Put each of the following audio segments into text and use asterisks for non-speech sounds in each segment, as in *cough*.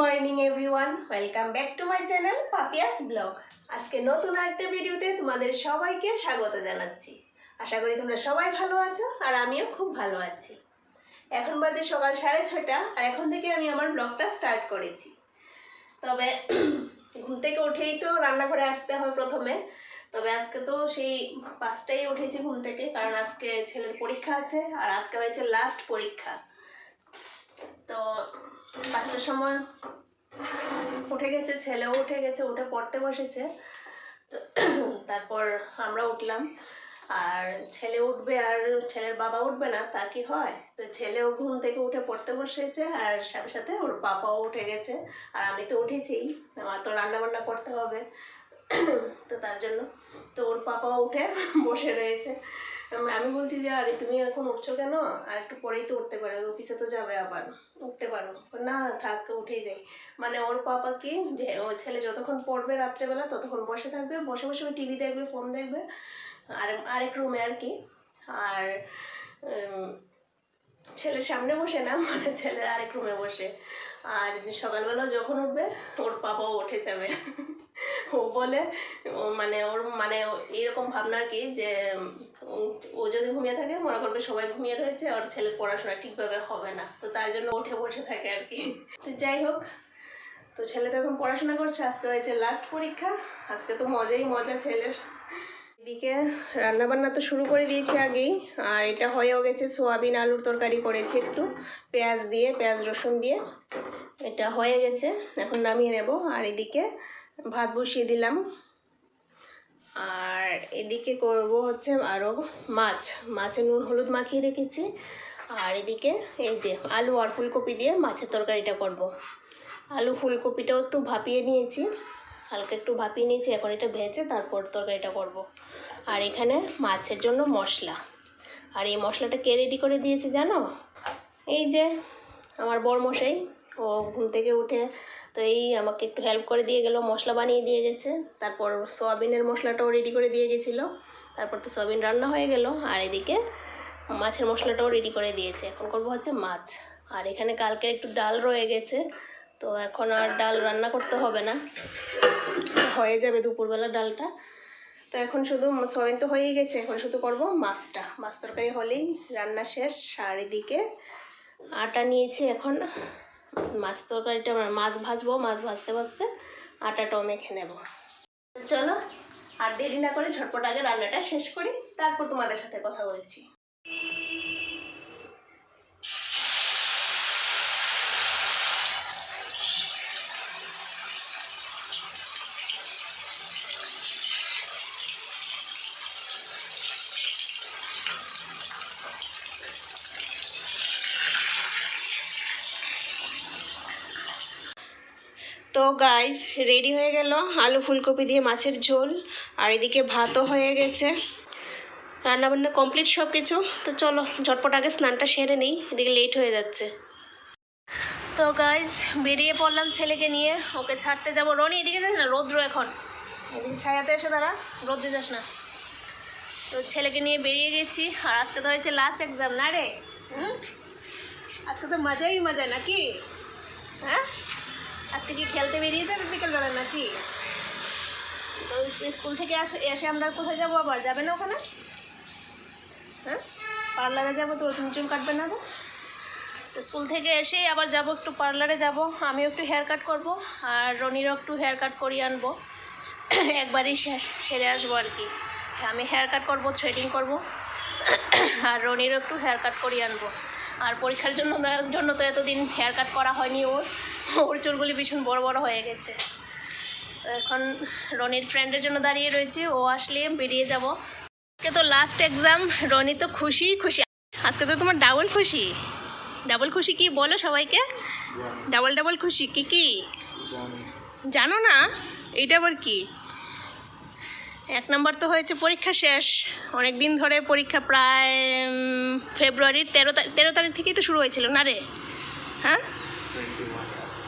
Morning, everyone. Welcome back to my channel Papiya's blog. আজকে নতুন আরেকটা ভিডিওতে তোমাদের সবাইকে স্বাগত জানাচ্ছি। আশা করি তোমরা সবাই ভালো আছো আর আমিও খুব ভালো আছি। এখন বাজে সকাল সাড়ে ছটা আর এখন থেকে আমি আমার ব্লগটা স্টার্ট করেছি। তবে ঘুম থেকে উঠেই তো রান্নাঘরে আসতে হয় প্রথমে। তবে আজকে তো সেই পাঁচটাই উঠেছি ঘুম থেকে, কারণ আজকে ছেলের পরীক্ষা আছে আর আজকে হয়েছে লাস্ট পরীক্ষা। তো পাঁচটার সময় উঠে গেছে, ছেলেও উঠে গেছে উঠে পড়তে বসেছে। তো তারপর আমরা উঠলাম, আর ছেলে উঠবে আর ছেলের বাবা উঠবে না, তা কি হয়? তো ছেলেও ঘুম থেকে উঠে পড়তে বসেছে, আর সাথে সাথে ওর বাবাও উঠে গেছে, আর আমি তো উঠেছি, আমার তো রান্না বান্না করতে হবে। তো তার জন্য। তো ওর পাপাও উঠে বসে রয়েছে। আমি- বলছি যে, আরে, তুমি এখন উঠছো কেন? আর একটু পরেই তো উঠতে পারো। অফিসে তো যাবে আবার। উঠতে পারো। না, থাক, উঠেই যাই। মানে ওর পাপা কি, যে ও ছেলে যতক্ষণ পড়বে রাত্রেবেলা, ততক্ষণ বসে থাকবে। বসে বসে ওই টিভি দেখবে, ফোন দেখবে। আর আরেক রুমে আর কি। আর ছেলের সামনে বসে না মানে ছেলের আরেক রুমে বসে। আর সকালবেলা যখন উঠবে ওর পাপাও উঠে যাবে। ও বলে মানে ওর মানে এরকম ভাবনা আর কি যে ও যদি ঘুমিয়ে থাকে, মনে করবে সবাই ঘুমিয়ে রয়েছে ওর ছেলের পড়াশোনা ঠিকভাবে হবে না। তো তার জন্য উঠে বসে থাকে আর কি। তো যাই হোক, তো ছেলে তো এখন পড়াশোনা করছে, আজকে হয়েছে লাস্ট পরীক্ষা। আজকে তো মজাই মজা ছেলের। এদিকে রান্নাবান্না তো শুরু করে দিয়েছি আগেই, আর এটা হয়েও গেছে সোয়াবিন আলুর তরকারি করেছি একটু, পেঁয়াজ দিয়ে, পেঁয়াজ রসুন দিয়ে, এটা হয়ে গেছে, এখন নামিয়ে নেব, আর এদিকে ভাত বসিয়ে দিলাম, আর এদিকে করব হচ্ছে আরও মাছ, মাছে নুন হলুদ মাখিয়ে রেখেছি, আর এদিকে এই যে আলু আর ফুলকপি দিয়ে মাছের তরকারিটা করব। আলু ফুলকপিটাও একটু ভাপিয়ে নিয়েছি, হালকা একটু ভাপিয়ে নিয়েছি, এখন এটা ভেজে তারপর তরকারিটা করব। আর এখানে মাছের জন্য মশলা। আর এই মশলাটা কে রেডি করে দিয়েছে জানো? এই যে আমার বরমশাই, ও ঘুম থেকে উঠে তো এই আমাকে একটু হেল্প করে দিয়ে গেলো, মশলা বানিয়ে দিয়ে গেছে। তারপর সোয়াবিনের মশলাটাও রেডি করে দিয়ে গেছিল। তারপর তো সোয়াবিন রান্না হয়ে গেল, আর এদিকে মাছের মশলাটাও রেডি করে দিয়েছে। এখন করব হচ্ছে মাছ। আর এখানে কালকে একটু ডাল রয়ে গেছে, তো এখন আর ডাল রান্না করতে হবে না। হয়ে যাবে দুপুরবেলা ডালটা। তো এখন শুধু সোয়াবিন তো হয়েই গেছে, এখন শুধু করব মাছটা। মাছ তরকারি হলেই রান্না শেষ, আর এদিকে আটা নিয়েছি এখন। মাছ তরকারিটা মাছ ভাজবো, মাছ ভাজতে ভাজতে আটাটাও মেখে নেব। চলো, আর দেরি না করে ঝটপট আগে রান্নাটা শেষ করি, তারপর তোমাদের সাথে কথা বলছি। তো গাইস রেডি হয়ে গেল আলু ফুলকপি দিয়ে মাছের ঝোল, আর এদিকে ভাতও হয়ে গেছে। রান্নাবান্না কমপ্লিট সব কিছু তো চলো ঝটপট আগে স্নানটা সেরে নেই, এদিকে লেট হয়ে যাচ্ছে। তো গাইস বেরিয়ে পড়লাম ছেলেকে নিয়ে, ওকে ছাড়তে যাব। রনি, এদিকে যাস না? রৌদ্র এখন। এদিকে ছায়াতে এসে দাঁড়া, রৌদ্রে যাস না। তো ছেলেকে নিয়ে বেরিয়ে গেছি, আর আজকে তো হয়েছে লাস্ট এক্সাম না রে? আজকে তো মজাই মজা নাকি? হ্যাঁ? আজকে কি খেলতে বেরিয়ে যাবে বিকেলবেলা নাকি? তো স্কুল থেকে এসে আমরা কোথায় যাব আবার? যাবে না ওখানে? হ্যাঁ? পার্লারে যাব তো চুন চুন কাটবে না তো? তো স্কুল থেকে এসেই আবার যাব, একটু পার্লারে যাব। আমিও একটু হেয়ার কাট করব, আর রনিরও একটু হেয়ার কাট করিয়ে আনব। একবারই সেরে আসব আর কি। আমি হেয়ার কাট করব থ্রেডিং করব। আর রনিরও একটু হেয়ার কাট করিয়ে আনব। আর পরীক্ষার জন্য জন্য তো এতদিন হেয়ার কাট করা হয়নি ওর। ওর চুলগুলি ভীষণ বড় বড় হয়ে গেছে। তো এখন রনির ফ্রেন্ডের জন্য দাঁড়িয়ে রয়েছে, ও আসলে বেরিয়ে যাব। আজকে তো লাস্ট এক্সাম রনি তো খুশি খুশি। আজকে তো তোমার ডাবল খুশি। ডাবল খুশি কি বলো সবাইকে? ডাবল ডাবল খুশি কি কি? জানো না? এটা আবার কি? এক নম্বর তো হয়েছে পরীক্ষা শেষ। অনেক দিন ধরে পরীক্ষা প্রায় ফেব্রুয়ারির তেরো তেরো তারিখ থেকেই তো শুরু হয়েছিল, না রে? হ্যাঁ?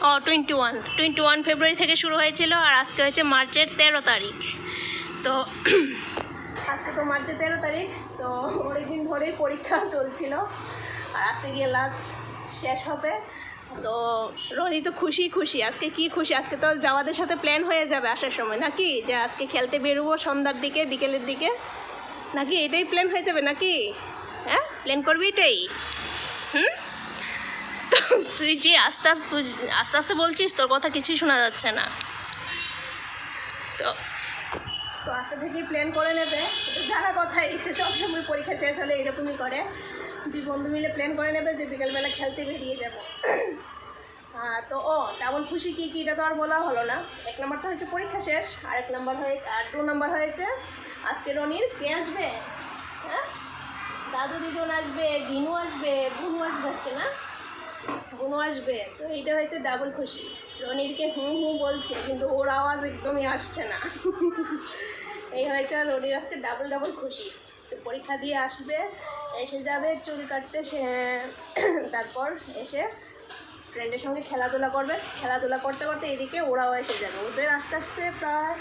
ও twenty one twenty one February থেকে শুরু হয়েছিল আর আজকে হয়েছে মার্চের তেরো তারিখ। তো *coughs* আজকে তো মার্চের তেরো তারিখ, তো অনেক দিন ধরেই পরীক্ষা চলছিল। আর আজকে গিয়ে লাস্ট শেষ হবে। তো রনি তো খুশি খুশি, আজকে কি খুশি? আজকে তো যাওয়াদের সাথে প্ল্যান হয়ে যাবে আসার সময়, নাকি? যে আজকে খেলতে বেরোবো সন্ধ্যার দিকে, বিকেলের দিকে? নাকি এটাই প্ল্যান হয়ে যাবে নাকি? হ্যাঁ? প্ল্যান করবি এটাই? হুম? তুই যে আস্তে আস্তে, তুই আস্তে আস্তে বলছিস, তোর কথা কিছুই শোনা যাচ্ছে না। তো তো আজকে থেকেই প্ল্যান করে নেবে? জানা কথাই সবসময় পরীক্ষা শেষ হলে এরকমই করে। দুই বন্ধু মিলে প্ল্যান করে নেবে যে বিকেলবেলা খেলতে বেরিয়ে যাব। তো, ও তেমন খুশি কী কী এটা তো আর বলা হলো না। এক নম্বরটা হচ্ছে পরীক্ষা শেষ আর এক নম্বর হয়ে, আর দু নম্বর হয়েছে, আজকে রনির কে আসবে? হ্যাঁ? দাদু দিদুন আসবে বিনু আসবে, বুনু আসবে আজকে, না? বুনু আসবে। তো এইটা হয়েছে ডাবল খুশি। রনিদিকে হুঁ হুঁ বলছে, কিন্তু ওর আওয়াজ একদমই আসছে না। এই হয়েছে রনির আজকে ডাবল ডাবল খুশি। তো পরীক্ষা দিয়ে আসবে, এসে যাবে, চুল কাটতে, সে, তারপর এসে ফ্রেন্ডের সঙ্গে খেলাধুলা করবে। খেলাধুলা করতে করতে এদিকে ওরাও এসে যাবে। ওদের আস্তে আস্তে প্রায়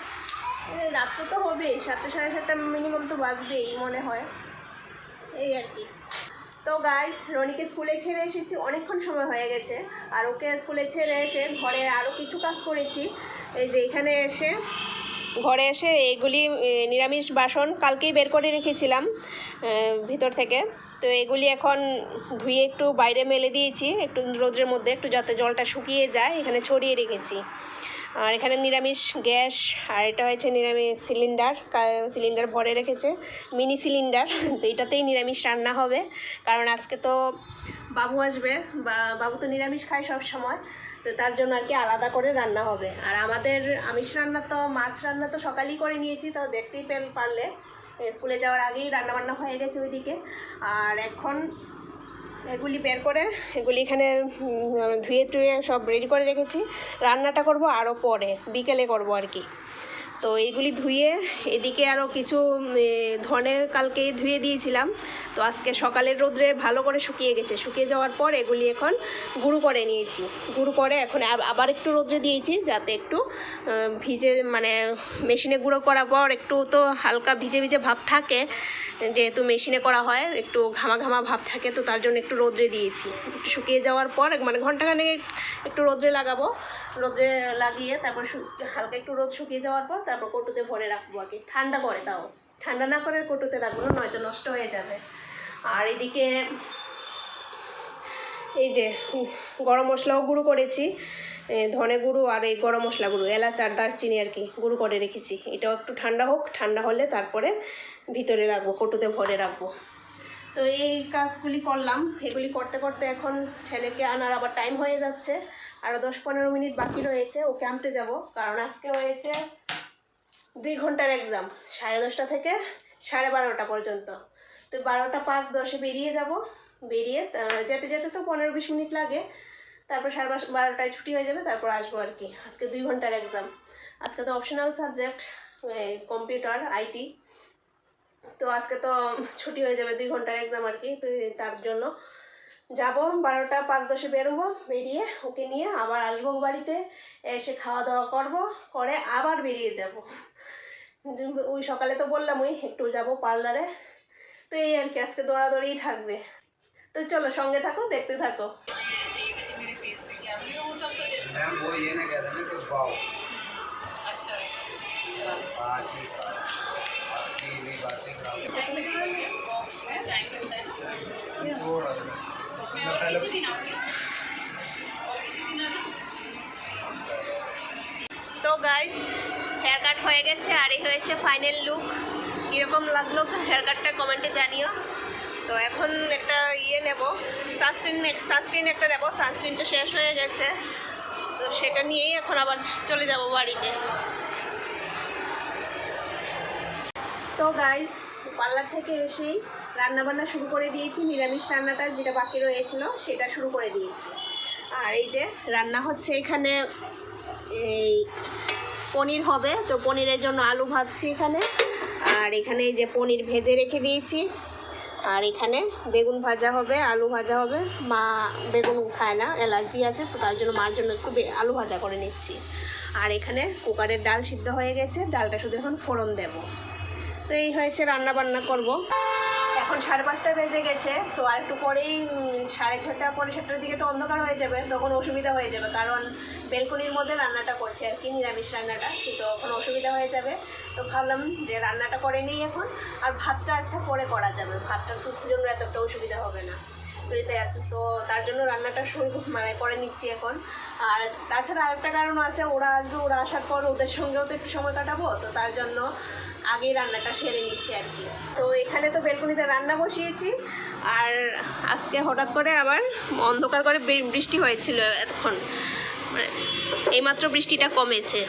রাত্র তো হবেই, সাতটা সাড়ে সাতটা মিনিমাম তো বাজবেই মনে হয়। এই আর কি। তো গাইজ রনিকে স্কুলে ছেড়ে এসেছি, অনেকক্ষণ সময় হয়ে গেছে। আর ওকে স্কুলে ছেড়ে এসে ঘরে আরও কিছু কাজ করেছি। এই যে এখানে এসে, ঘরে এসে এইগুলি নিরামিষ বাসন কালকেই বের করে রেখেছিলাম ভিতর থেকে। তো এগুলি এখন ধুয়ে একটু বাইরে মেলে দিয়েছি, একটু রোদ্রের মধ্যে একটু যাতে জলটা শুকিয়ে যায়, এখানে ছড়িয়ে রেখেছি। আর এখানে নিরামিষ গ্যাস, আর এটা হয়েছে নিরামিষ সিলিন্ডার সিলিন্ডার ভরে রেখেছে, মিনি সিলিন্ডার। তো এটাতেই নিরামিষ রান্না হবে। কারণ আজকে তো বাবু আসবে বাবু তো নিরামিষ খায় সব সময়। তো তার জন্য আর কি আলাদা করে রান্না হবে। আর আমাদের আমিষ রান্না তো, মাছ রান্না তো সকালেই করে নিয়েছি, তো দেখতেই পেল পারলে। স্কুলে যাওয়ার আগেই রান্না বান্না হয়ে গেছে ওইদিকে। আর এখন এগুলি বের করে, এগুলি এখানে ধুয়ে টুয়ে সব রেডি করে রেখেছি। রান্নাটা করব আরও পরে, বিকেলে করব আর কি। তো এইগুলি ধুয়ে এদিকে আরও কিছু ধনে কালকে ধুয়ে দিয়েছিলাম। তো আজকে সকালের রোদ্রে ভালো করে শুকিয়ে গেছে। শুকিয়ে যাওয়ার পর এগুলি এখন গুঁড়ো করে নিয়েছি। গুঁড়ো করে এখন আবার একটু রোদ্রে দিয়েছি যাতে একটু ভিজে মানে মেশিনে গুঁড়ো করার পর একটু তো হালকা ভিজে ভিজে ভাব থাকে। যেহেতু মেশিনে করা হয়, একটু ঘামা ঘামা ভাব থাকে, তো তার জন্য একটু রোদ্রে দিয়েছি। একটু শুকিয়ে যাওয়ার পর মানে ঘন্টাখানেক একটু রোদ্রে লাগাবো। রোদ্রে লাগিয়ে তারপর হালকা একটু রোদ শুকিয়ে যাওয়ার পর তারপর কটুতে ভরে রাখব আর কি ঠান্ডা করে তাও। ঠান্ডা না করে কটুতে রাখব না, নয়তো নষ্ট হয়ে যাবে। আর এদিকে এই যে গরম মশলাও গুঁড়ো করেছি। ধনে গুঁড়ো আর এই গরম মশলা গুঁড়ো, এলাচ আর দারচিনি আর কি গুঁড়ো করে রেখেছি। এটাও একটু ঠান্ডা হোক, ঠান্ডা হলে তারপরে ভিতরে রাখব, কটুতে ভরে রাখব। তো এই কাজগুলি করলাম। এগুলি করতে করতে এখন ছেলেকে আনার আবার টাইম হয়ে যাচ্ছে। আরও দশ পনেরো মিনিট বাকি রয়েছে, ওকে আনতে যাব। কারণ আজকে হয়েছে দুই ঘণ্টার এক্সাম সাড়ে দশটা থেকে সাড়ে বারোটা পর্যন্ত। তো বারোটা পাঁচ দশে বেরিয়ে যাব। বেরিয়ে যেতে যেতে তো পনেরো বিশ মিনিট লাগে। তারপর সাড়ে বারোটায় ছুটি হয়ে যাবে, তারপর আসব আর কি। আজকে দুই ঘণ্টার এক্সাম আজকে তো অপশনাল সাবজেক্ট কম্পিউটার আইটি তো আজকে তো ছুটি হয়ে যাবে দুই ঘণ্টার এক্সাম আর কি তো তার জন্য যাব। বারোটা পাঁচ দশে বেরোবো বেরিয়ে ওকে নিয়ে আবার আসব বাড়িতে এসে খাওয়া দাওয়া করব করে আবার বেরিয়ে যাব। ওই সকালে তো বললাম ওই একটু যাব পার্লারে। তো এই আর কি আজকে দৌড়াদৌড়িই থাকবে। তো চলো সঙ্গে থাকো দেখতে থাকো। मैम তো গাইজ হেয়ার কাট হয়ে গেছে আর এই হয়েছে ফাইনাল লুক কীরকম লাগল হেয়ার কাটটা কমেন্টে জানিও। তো এখন একটা ইয়ে নেব সানস্ক্রিন সানস্ক্রিন একটা নেব সানস্ক্রিনটা শেষ হয়ে গেছে। তো সেটা নিয়েই এখন আবার চলে যাব বাড়িতে। তো গাইজ পার্লার থেকে এসেই রান্নাবান্না শুরু করে দিয়েছি। নিরামিষ রান্নাটা যেটা বাকি রয়েছিল, সেটা শুরু করে দিয়েছি। আর এই যে রান্না হচ্ছে এখানে, এই পনির হবে, তো পনিরের জন্য আলু ভাজছি এখানে। আর এখানে এই যে পনির ভেজে রেখে দিয়েছি। আর এখানে বেগুন ভাজা হবে, আলু ভাজা হবে। মা বেগুন খায় না, অ্যালার্জি আছে, তো তার জন্য মার জন্য একটু আলু ভাজা করে নিচ্ছি। আর এখানে কুকারের ডাল সিদ্ধ হয়ে গেছে, ডালটা শুধু এখন ফোড়ন দেব। তো এই হয়েছে রান্না বান্না করব। এখন সাড়ে পাঁচটা বেজে গেছে, তো আর একটু পরেই সাড়ে ছটা পরে সাতটার দিকে তো অন্ধকার হয়ে যাবে, তখন অসুবিধা হয়ে যাবে, কারণ বেলকনির মধ্যে রান্নাটা করছে আর কি, নিরামিষ রান্নাটা, তো তখন অসুবিধা হয়ে যাবে। তো ভাবলাম যে রান্নাটা করে নিই এখন, আর ভাতটা আচ্ছা পরে করা যাবে ভাতটার জন্য এতটা অসুবিধা হবে না। তো তার জন্য রান্নাটা শুরু মানে করে নিচ্ছি এখন। আর তাছাড়া আরেকটা কারণ আছে, ওরা আসবে, ওরা আসার পর ওদের সঙ্গেও তো একটু সময় কাটাবো, তো তার জন্য আগেই রান্নাটা সেরে নিচ্ছি আর কি। তো এখানে তো বেলকুনিতে রান্না বসিয়েছি, আর আজকে হঠাৎ করে আবার অন্ধকার করে বৃষ্টি হয়েছিল এতক্ষণ। এইমাত্র বৃষ্টিটা কমেছে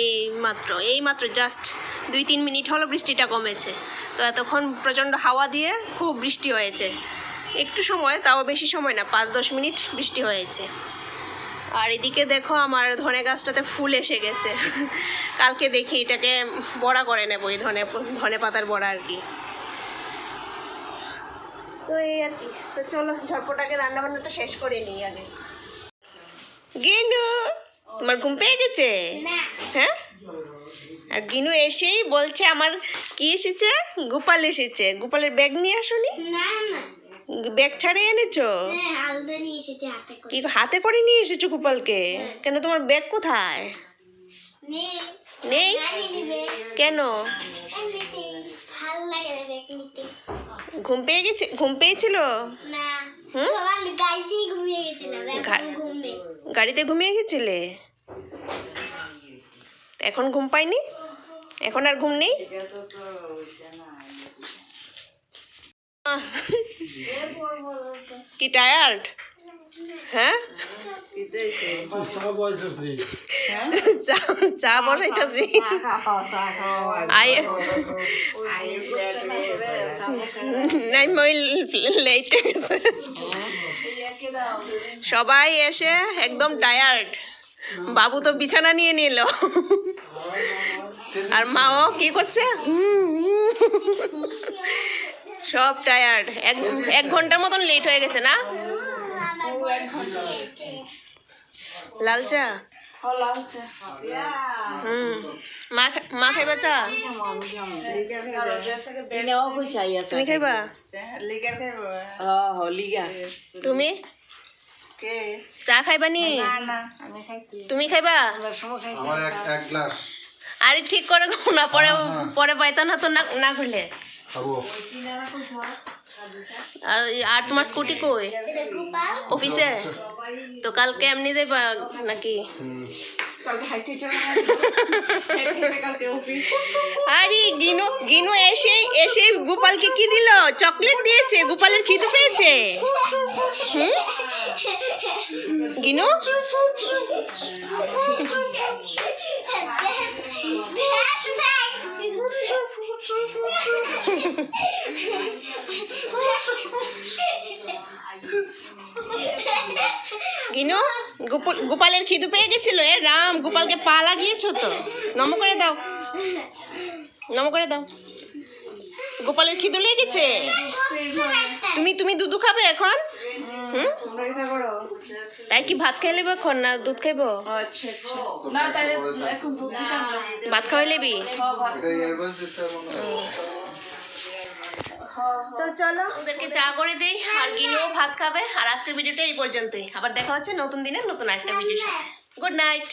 এই মাত্র এই মাত্র জাস্ট দুই তিন মিনিট হলো বৃষ্টিটা কমেছে। তো এতক্ষণ প্রচণ্ড হাওয়া দিয়ে খুব বৃষ্টি হয়েছে। একটু সময়, তাও বেশি সময় না, পাঁচ দশ মিনিট বৃষ্টি হয়েছে। আর এদিকে দেখো আমার ধনে গাছটাতে ফুল এসে গেছে। কালকে দেখি এটাকে বড়া করে নেব এই ধনে ধনে পাতার বড়া আর কি। তো এই আর কি তো চলো ঝটপটাকে রান্না বান্নাটা শেষ করে নিই আগে। গিনু তোমার ঘুম পেয়ে গেছে? হ্যাঁ? আর গিনু এসেই বলছে আমার কি এসেছে? গোপাল এসেছে। গোপালের ব্যাগ নিয়ে আসুনি? না না। ব্যাগ ছাড়িয়ে এনেছো? হ্যাঁ কি হাতে করে নিয়ে এসেছ গোপালকে? কেন তোমার ব্যাগ কোথায়? নেই। কেন? ঘুম পেয়ে গেছে ঘুম পেয়েছিল? গাড়িতে ঘুমিয়ে গেছিলে এখন ঘুম। পাইনি এখন আর ঘুম নেই? কি টায়ার্ড হ্যাঁ? চা চা বসাইতেছি। নাই মই লেট গেছে। সবাই এসে একদম টায়ার্ড বাবু তো বিছানা নিয়ে নিল। আর মাও কি করছে? হুম। সব টায়ার্ড এক এক ঘণ্টার মতন লেট হয়ে গেছে না? লাল চা হুম। মা খা- মা খাইবা চা? তুমি খাইবা? তুমি? চা খাইবা নি? তুমি খাইবা? আরে ঠিক করে না পরে পরে পাইতো না তো না না খুলে। খাব। আর আর তোমার স্কুটি কই? অফিসে? তো কালকে এমনি দেবা নাকি? আরে গিনু গিনু এসে এসে গোপালকে কি দিল? চকলেট দিয়েছে গোপালের খিদে পেয়েছে। গিনু? গোপালের খিদু পেয়ে গেছিল? এ রাম গোপালকে পা লাগিয়েছো তো? নম করে দাও। নম করে দাও। গোপালের খিদে লেগেছে? তুমি তুমি দুধ খাবে এখন? তাই কি ভাত খাই লেবো এখন না দুধ খাইবো ভাত খাওয়াই লেবি তো চলো। ওদেরকে চা করে দেই আর গিনেও ভাত খাবে। আর আজকের ভিডিওটা এই পর্যন্তই। আবার দেখা হচ্ছে নতুন দিনের নতুন একটা ভিডিও গুড নাইট